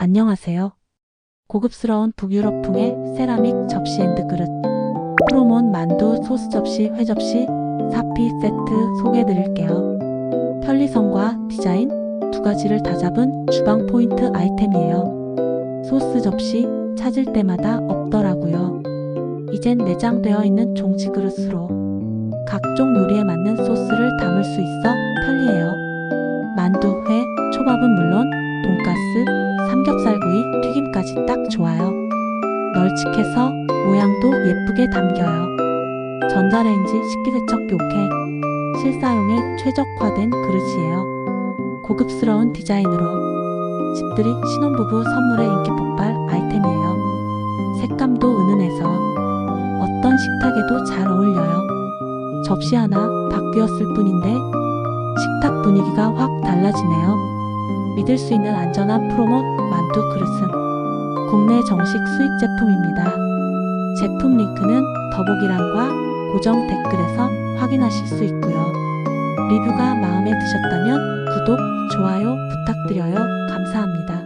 안녕하세요. 고급스러운 북유럽풍의 세라믹 접시 앤드 그릇. 프로몬 만두 소스 접시 회 접시 4피 세트 소개해드릴게요. 편리성과 디자인 두 가지를 다 잡은 주방 포인트 아이템이에요. 소스 접시 찾을 때마다 없더라고요. 이젠 내장되어 있는 종지 그릇으로 각종 요리에 맞는 소스를 담을 수 있어 편리해요. 만두, 회, 초밥은 물론 돈가스, 삼겹살구이, 튀김까지 딱 좋아요. 널찍해서 모양도 예쁘게 담겨요. 전자레인지 식기세척기 오케이. 실사용에 최적화된 그릇이에요. 고급스러운 디자인으로 집들이 신혼부부 선물의 인기 폭발 아이템이에요. 색감도 은은해서 어떤 식탁에도 잘 어울려요. 접시 하나 바뀌었을 뿐인데 식탁 분위기가 확 달라지네요. 믿을 수 있는 안전한 프로모 만두 그릇은 국내 정식 수입 제품입니다. 제품 링크는 더보기란과 고정 댓글에서 확인하실 수 있고요. 리뷰가 마음에 드셨다면 구독, 좋아요 부탁드려요. 감사합니다.